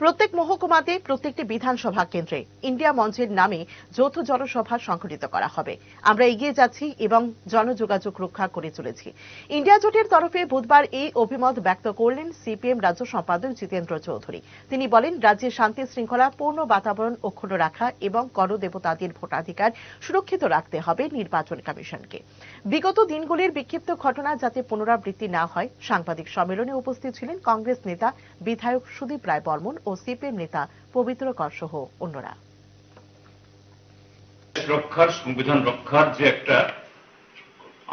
প্রত্যেক মহকুমাতে প্রত্যেকটি বিধানসভা কেন্দ্রে ইন্ডিয়া মঞ্চের নামে যৌথ জনসভা সংঘটিত করা হবে। আমরা এগিয়ে যাচ্ছি এবং জনযোগাযোগ রক্ষা করে চলেছি। ইন্ডিয়া জোটের তরফে বুধবার এই অভিমত ব্যক্ত করলেন সিপিএম রাজ্য সম্পাদক জিতেন্দ্র চৌধুরী। তিনি বলেন, রাজ্যে শান্তি শৃঙ্খলা, পূর্ণ বাতাবরণ অক্ষুণ্ণ রাখা এবং করদেবতাদের ভোটাধিকার সুরক্ষিত রাখতে হবে নির্বাচন কমিশনকে। বিগত দিনগুলির বিক্ষিপ্ত ঘটনা যাতে পুনরাবৃত্তি না হয়, সাংবাদিক সম্মেলনে উপস্থিত ছিলেন কংগ্রেস নেতা বিধায়ক সুদীপ রায় বর্মন ও সিপিএম নেতা পবিত্র কর সহ অন্যরা। রক্ষার, সংবিধান রক্ষার যে একটা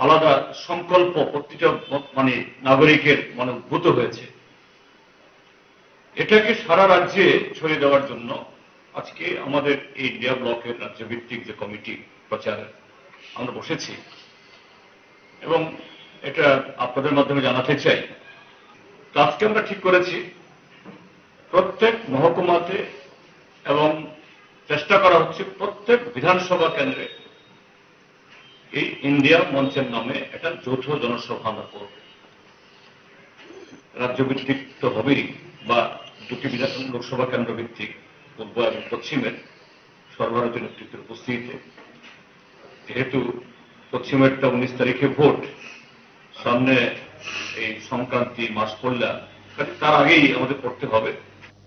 আলাদা সংকল্প প্রতিটা মানে নাগরিকের মনে উদ্ভূত হয়েছে, এটাকে সারা রাজ্যে ছড়িয়ে দেওয়ার জন্য আজকে আমাদের এই ইন্ডিয়া ব্লকের রাজ্যভিত্তিক যে কমিটি প্রচার আমরা বসেছি। এবং এটা আপনাদের মাধ্যমে জানাতে চাই। আজকে আমরা ঠিক করেছি প্রত্যেক মহকুমাতে এবং চেষ্টা করা হচ্ছে প্রত্যেক বিধানসভা কেন্দ্রে। এই ইন্ডিয়া মঞ্চের নামে একটা যৌথ জনসভা আমরা করব। রাজ্য ভিত্তিক তো হবেই বা দুটি বিধান লোকসভা কেন্দ্র ভিত্তিক পূর্ব এবং পশ্চিমের সর্বভারতীয় নেতৃত্বের উপস্থিতিতে। যেহেতু পশ্চিমেরটা উনিশ তারিখে ভোট, সামনে এই সংক্রান্তি মাস পড়লা, তার আগেই আমাদের করতে হবে।